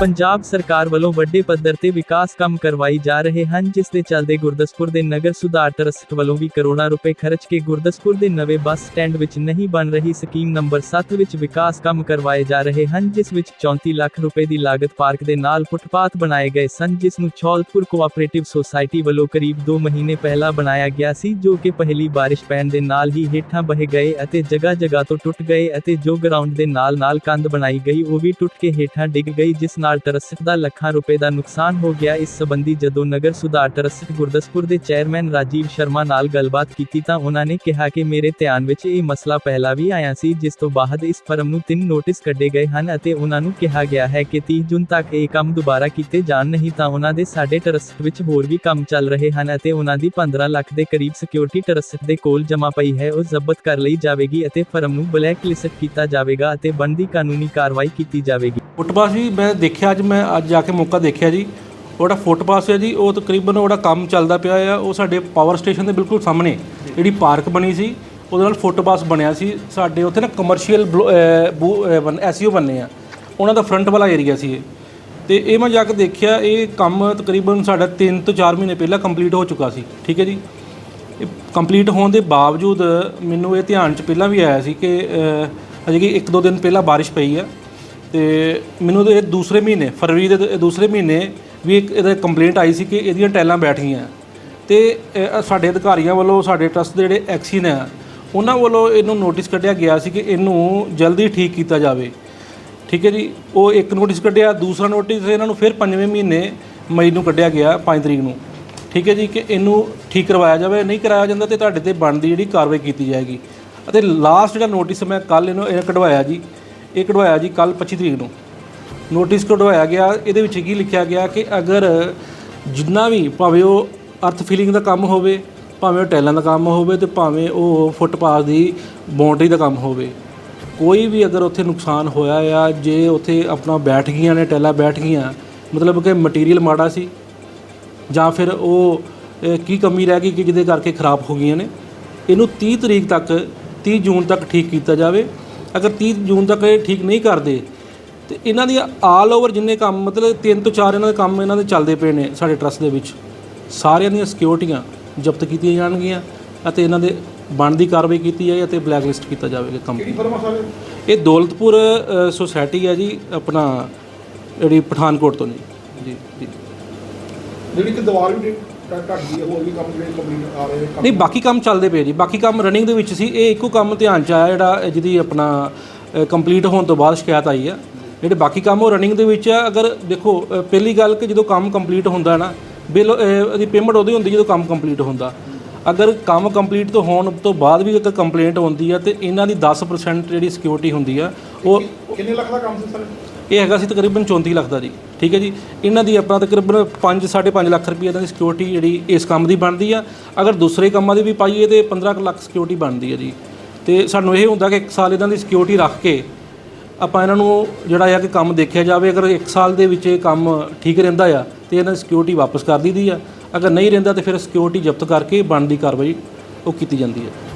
ਪੰਜਾਬ ਸਰਕਾਰ ਵੱਲੋਂ ਵੱਡੇ ਪੱਧਰ ਤੇ ਵਿਕਾਸ ਕੰਮ ਕਰਵਾਈ ਜਾ ਰਹੇ ਹਨ, ਜਿਸ ਦੇ ਚੱਲਦੇ ਗੁਰਦਸਪੁਰ ਦੇ ਨਗਰ ਸੁਧਾਰ ਟਰਸਟ ਵੱਲੋਂ ਵੀ ਕਰੋੜਾਂ ਰੁਪਏ ਖਰਚ ਕੇ ਗੁਰਦਸਪੁਰ ਦੇ ਨਵੇਂ ਬੱਸ ਸਟੈਂਡ ਵਿੱਚ ਨਹੀਂ ਬਣ ਰਹੀ ਸਕੀਮ ਨੰਬਰ 7 ਵਿੱਚ ਵਿਕਾਸ ਕੰਮ ਕਰਵਾਏ ਜਾ ਰਹੇ ਹਨ, ਜਿਸ ਵਿੱਚ 34 ਲੱਖ ਰੁਪਏ ਦੀ ਲਾਗਤ ਪਾਰਕ ਦੇ ਨਾਲ ਫੁੱਟਪਾਥ ਬਣਾਏ ਗਏ ਸਨ, ਜਿਸ ਨੂੰ ਛੌਲਪੁਰ ਕੋਆਪਰੇਟਿਵ ਸੋਸਾਇਟੀ ਵੱਲੋਂ ਕਰੀਬ 2 ਮਹੀਨੇ ਪਹਿਲਾਂ ਬਣਾਇਆ ਗਿਆ ਸੀ, ਜੋ ਕਿ ਪਹਿਲੀ ਬਾਰਿਸ਼ ਪੈਣ ਦੇ ਨਾਲ ਹੀ ਹੇਠਾਂ ਬਹਿ ਗਏ ਅਤੇ ਜਗ੍ਹਾ ਜਗ੍ਹਾ ਤੋਂ ਟੁੱਟ ਗਏ ਅਤੇ ਜੋ ਗਰਾਊਂਡ ਦੇ ਨਾਲ ਨਾਲ ਕੰਧ ਬਣਾਈ ਗਈ, ਉਹ ਵੀ ਟੁੱਟ ਕੇ ਹੇਠਾਂ ਡਿੱਗ ਗਈ, ਜਿਸ ਨਾਲ ਟਰੱਸਟ ਦਾ ਲੱਖਾਂ ਰੁਪਏ ਦਾ ਨੁਕਸਾਨ ਹੋ ਗਿਆ। ਇਸ ਸੰਬੰਧੀ ਜਦੋਂ ਨਗਰ ਸੁਧਾਰ ਟਰੱਸਟ ਗੁਰਦਸਪੁਰ ਦੇ ਚੇਅਰਮੈਨ ਰਾਜੀਵ ਸ਼ਰਮਾ ਨਾਲ ਗੱਲਬਾਤ ਕੀਤੀ ਤਾਂ ਉਹਨਾਂ ਨੇ ਕਿਹਾ ਕਿ ਮੇਰੇ ਧਿਆਨ ਵਿੱਚ ਇਹ ਮਸਲਾ ਪਹਿਲਾਂ ਵੀ ਆਇਆ ਸੀ, ਜਿਸ ਤੋਂ ਬਾਅਦ ਇਸ ਫਰਮ ਨੂੰ ਤਿੰਨ ਨੋਟਿਸ ਕੱਢੇ ਗਏ ਹਨ ਅਤੇ ਉਹਨਾਂ ਨੂੰ ਕਿਹਾ ਗਿਆ ਹੈ ਕਿ 30 ਜੂਨ ਤੱਕ ਇਹ ਕੰਮ ਦੁਬਾਰਾ ਕੀਤੇ ਜਾਣ ਨਹੀਂ ਤਾਂ ਉਹਨਾਂ ਦੇ ਸਾਡੇ ਟਰੱਸਟ ਵਿੱਚ ਹੋਰ ਵੀ ਕੰਮ ਚੱਲ ਰਹੇ ਹਨ ਅਤੇ ਉਹਨਾਂ ਦੀ 15 ਲੱਖ ਦੇ ਕਰੀਬ ਸਿਕਿਉਰਿਟੀ ਟਰੱਸਟ ਦੇ ਕੋਲ ਜਮ੍ਹਾਂ ਪਈ ਹੈ। ਉਹ ਜ਼ਬਤ ਕਰ ਲਈ ਜਾਵੇਗੀ ਅਤੇ ਫਰਮ ਨੂੰ ਬਲੈਕ ਲਿਸਟ ਕੀਤਾ ਜਾਵੇਗਾ ਅਤੇ ਬਣਦੀ ਕਾਨੂੰਨੀ ਕਾਰਵਾਈ ਕੀਤੀ ਜਾਵੇਗੀ। ਫੁੱਟਪਾਥ ਜੀ, ਮੈਂ ਦੇਖਿਆ ਅੱਜ ਮੈਂ ਅੱਜ ਜਾ ਕੇ ਮੌਕਾ ਦੇਖਿਆ ਜੀ। ਉਹਦਾ ਫੁੱਟਪਾਥ ਹੈ ਜੀ, ਉਹ ਤਕਰੀਬਨ ਉਹਦਾ ਕੰਮ ਚੱਲਦਾ ਪਿਆ ਆ। ਉਹ ਸਾਡੇ ਪਾਵਰ ਸਟੇਸ਼ਨ ਦੇ ਬਿਲਕੁਲ ਸਾਹਮਣੇ ਜਿਹੜੀ ਪਾਰਕ ਬਣੀ ਸੀ, ਉਹਦੇ ਨਾਲ ਫੁੱਟਪਾਥ ਬਣਿਆ ਸੀ। ਸਾਡੇ ਉੱਥੇ ਨਾ ਕਮਰਸ਼ੀਅਲ ਐਸਯੂ ਬਣਨੇ ਆ। ਉਹਨਾਂ ਦਾ ਫਰੰਟ ਵਾਲਾ ਏਰੀਆ ਸੀ ਇਹ। ਤੇ ਇਹ ਮੈਂ ਜਾ ਕੇ ਦੇਖਿਆ, ਇਹ ਕੰਮ ਤਕਰੀਬਨ ਸਾਡਾ 3 ਤੋਂ 4 ਮਹੀਨੇ ਪਹਿਲਾਂ ਕੰਪਲੀਟ ਹੋ ਚੁੱਕਾ ਸੀ। ਠੀਕ ਹੈ ਜੀ? ਇਹ ਕੰਪਲੀਟ ਹੋਣ ਦੇ ਬਾਵਜੂਦ ਮੈਨੂੰ ਇਹ ਧਿਆਨ ਚ ਪਹਿਲਾਂ ਵੀ ਆਇਆ ਸੀ ਕਿ ਅਜੇ ਕਿ ਇੱਕ ਦੋ ਦਿਨ ਪਹਿਲਾਂ ਬਾਰਿਸ਼ ਪਈ ਆ। ਤੇ ਮੈਨੂੰ ਇਹ ਦੂਸਰੇ ਮਹੀਨੇ ਫਰਵਰੀ ਦੇ ਦੂਸਰੇ ਮਹੀਨੇ ਵੀ ਇੱਕ ਇਹਦਾ ਕੰਪਲੇਂਟ ਆਈ ਸੀ ਕਿ ਇਹਦੀਆਂ ਟੈਲਾਂ ਬੈਠ ਗਈਆਂ ਤੇ ਅਹ, ਸਾਡੇ ਅਧਿਕਾਰੀਆਂ ਵੱਲੋਂ ਸਾਡੇ ਟਰਸਟ ਦੇ ਜਿਹੜੇ ਐਕਸੀ ਨੇ ਉਹਨਾਂ ਵੱਲੋਂ ਇਹਨੂੰ ਨੋਟਿਸ ਕੱਢਿਆ ਗਿਆ ਸੀ ਕਿ ਇਹਨੂੰ ਜਲਦੀ ਠੀਕ ਕੀਤਾ ਜਾਵੇ। ਠੀਕ ਹੈ ਜੀ? ਉਹ ਇੱਕ ਨੋਟਿਸ ਕੱਢਿਆ ਦੂਸਰਾ ਨੋਟਿਸ ਇਹਨਾਂ ਨੂੰ ਫਿਰ ਪੰਜਵੇਂ ਮਹੀਨੇ ਮਈ ਨੂੰ ਕੱਢਿਆ ਗਿਆ 5 ਤਰੀਕ ਨੂੰ। ਠੀਕ ਹੈ ਜੀ? ਕਿ ਇਹਨੂੰ ਠੀਕ ਕਰਵਾਇਆ ਜਾਵੇ ਨਹੀਂ ਕਰਾਇਆ ਜਾਂਦਾ ਤੇ ਤੁਹਾਡੇ ਤੇ ਬਣਦੀ ਜਿਹੜੀ ਕਾਰਵਾਈ ਕੀਤੀ ਜਾਏਗੀ। ਅਤੇ ਲਾਸਟ ਜਿਹੜਾ ਨੋਟਿਸ ਮੈਂ ਕੱਲ ਇਹਨੂੰ ਇਹ ਕਢਵਾਇਆ ਜੀ ਇਹ ਕਢਵਾਇਆ ਜੀ ਕੱਲ 25 ਤਰੀਕ ਨੂੰ। ਨੋਟਿਸ ਕਢਵਾਇਆ ਗਿਆ, ਇਹਦੇ ਵਿੱਚ ਕੀ ਲਿਖਿਆ ਗਿਆ ਕਿ ਅਗਰ ਜਿੰਨਾ ਵੀ ਭਾਵੇਂ ਉਹ ਅਰਥ ਫਿਲਿੰਗ ਦਾ ਕੰਮ ਹੋਵੇ, ਭਾਵੇਂ ਉਹ ਟੈਲਾਂ ਦਾ ਕੰਮ ਹੋਵੇ ਤੇ ਭਾਵੇਂ ਉਹ ਫੁੱਟਪਾਥ ਦੀ ਬਾਉਂਡਰੀ ਦਾ ਕੰਮ ਹੋਵੇ, ਕੋਈ ਵੀ ਅਗਰ ਉੱਥੇ ਨੁਕਸਾਨ ਹੋਇਆ ਆ, ਜੇ ਉੱਥੇ ਆਪਣਾ ਬੈਠ ਗਈਆਂ ਨੇ, ਟੈਲਾਂ ਬੈਠ ਗਈਆਂ, ਮਤਲਬ ਕਿ ਮਟੀਰੀਅਲ ਮਾੜਾ ਸੀ, ਜਾਂ ਫਿਰ ਉਹ ਕੀ ਕਮੀ ਰਹਿ ਗਈ ਕਿ ਜਿਹਦੇ ਕਰਕੇ ਖਰਾਬ ਹੋ ਗਈਆਂ ਨੇ, ਇਹਨੂੰ 30 ਤਰੀਕ ਤੱਕ 30 ਜੂਨ ਤੱਕ ਠੀਕ ਕੀਤਾ ਜਾਵੇ। ਅਗਰ 30 ਜੂਨ ਤੱਕ ਇਹ ਠੀਕ ਨਹੀਂ ਕਰਦੇ ਤੇ ਇਹਨਾਂ ਦੀਆਂ ਆਲ ਓਵਰ ਜਿੰਨੇ ਕੰਮ ਮਤਲਬ ਤਿੰਨ ਤੋਂ ਚਾਰ ਇਹਨਾਂ ਦੇ ਕੰਮ ਇਹਨਾਂ ਦੇ ਚੱਲਦੇ ਪਏ ਨੇ ਸਾਡੇ ਟਰਸਟ ਦੇ ਵਿੱਚ। ਸਾਰਿਆਂ ਦੀਆਂ ਸਿਕਿਉਰਟੀਆਂ ਜ਼ਬਤ ਕੀਤੀਆਂ ਜਾਣਗੀਆਂ ਅਤੇ ਇਹਨਾਂ ਦੇ ਬਣਦੀ ਕਾਰਵਾਈ ਕੀਤੀ ਜਾਏ ਅਤੇ ਬਲੈਕ ਲਿਸਟ ਕੀਤਾ ਜਾਵੇਗਾ ਕੰਪਨੀ ਇਹ ਦੌਲਤਪੁਰ ਸੁਸਾਇਟੀ ਹੈ ਜੀ ਆਪਣਾ ਜਿਹੜੀ ਪਠਾਨਕੋਟ ਤੋਂ ਜੀ। ਜੀ ਜੀ ਜਿਹੜੀ ਕਿ ਦੀਵਾਰ ਵੀ ਟੱਟ ਗਈ ਹੈ ਹੋਰ ਵੀ ਕੰਮ ਜਿਹੜੇ ਕੰਪਲੀਟ ਆ ਰਹੇ ਨੇ ਕੰਮ ਨਹੀਂ ਬਾਕੀ ਕੰਮ ਚੱਲਦੇ ਪਏ ਜੀ। ਬਾਕੀ ਕੰਮ ਰਨਿੰਗ ਦੇ ਵਿੱਚ ਸੀ। ਇਹ ਇੱਕੋ ਕੰਮ ਧਿਆਨ ਚ ਆਇਆ ਜਿਹੜਾ ਜਿਹਦੀ ਆਪਣਾ ਕੰਪਲੀਟ ਹੋਣ ਤੋਂ ਬਾਅਦ ਸ਼ਿਕਾਇਤ ਆਈ ਆ। ਜਿਹੜੇ ਬਾਕੀ ਕੰਮ ਉਹ ਰਨਿੰਗ ਦੇ ਵਿੱਚ ਆ। ਅਗਰ ਦੇਖੋ ਅ, ਪਹਿਲੀ ਗੱਲ ਕਿ ਜਦੋਂ ਕੰਮ ਕੰਪਲੀਟ ਹੁੰਦਾ ਨਾ ਬਿੱਲ ਅ, ਉਹਦੀ ਪੇਮੈਂਟ ਉਦੋਂ ਹੀ ਹੁੰਦੀ ਜਦੋਂ ਕੰਮ ਕੰਪਲੀਟ ਹੁੰਦਾ। ਅਗਰ ਕੰਮ ਕੰਪਲੀਟ ਤੋਂ ਹੋਣ ਤੋਂ ਬਾਅਦ ਵੀ ਅਗਰ ਕੰਪਲੇਂਟ ਹੁੰਦੀ ਆ ਤੇ ਇਹਨਾਂ ਦੀ 10% ਜਿਹੜੀ ਸਿਕਿਉਰਿਟੀ ਹੁੰਦੀ ਆ ਉਹ ਕਿੰਨੇ ਲੱਖ ਦਾ ਕੰਮ ਸੀ ਸਰ? ਇਹ ਹੈਗਾ ਸੀ ਤਕਰੀਬਨ 34 ਲੱਖ ਦਾ ਜੀ, ਠੀਕ ਹੈ ਜੀ। ਇਹਨਾਂ ਦੀ ਆਪਣਾ ਤਕਰੀਬਨ 5 5.5 ਲੱਖ ਰੁਪਏ ਇਹਨਾਂ ਦੀ ਸਿਕਿਉਰਿਟੀ ਜਿਹੜੀ ਇਸ ਕੰਮ ਦੀ ਬਣਦੀ ਆ। ਅਗਰ ਦੂਸਰੇ ਕੰਮਾਂ ਦੀ ਵੀ ਪਾਈਏ ਤੇ 15 ਕੁ ਲੱਖ ਸਿਕਿਉਰਿਟੀ ਬਣਦੀ ਹੈ ਜੀ। ਤੇ ਸਾਨੂੰ ਇਹ ਹੁੰਦਾ ਕਿ ਇੱਕ ਸਾਲ ਇਹਨਾਂ ਦੀ ਸਿਕਿਉਰਿਟੀ ਰੱਖ ਕੇ ਆਪਾਂ ਇਹਨਾਂ ਨੂੰ ਜਿਹੜਾ ਆ ਕਿ ਕੰਮ ਦੇਖਿਆ ਜਾਵੇ। ਅਗਰ 1 ਸਾਲ ਦੇ ਵਿੱਚ ਇਹ ਕੰਮ ਠੀਕ ਰਹਿੰਦਾ ਆ, ਤੇ ਇਹਨਾਂ ਦੀ ਸਿਕਿਉਰਿਟੀ ਵਾਪਸ ਕਰ ਦਈਦੀ ਆ। ਅਗਰ ਨਹੀਂ ਰਹਿੰਦਾ ਤੇ ਫਿਰ ਸਿਕਿਉਰਿਟੀ ਜ਼ਬਤ ਕਰਕੇ ਬਣਦੀ ਕਾਰਵਾਈ ਉਹ ਕੀਤੀ ਜਾਂਦੀ ਹੈ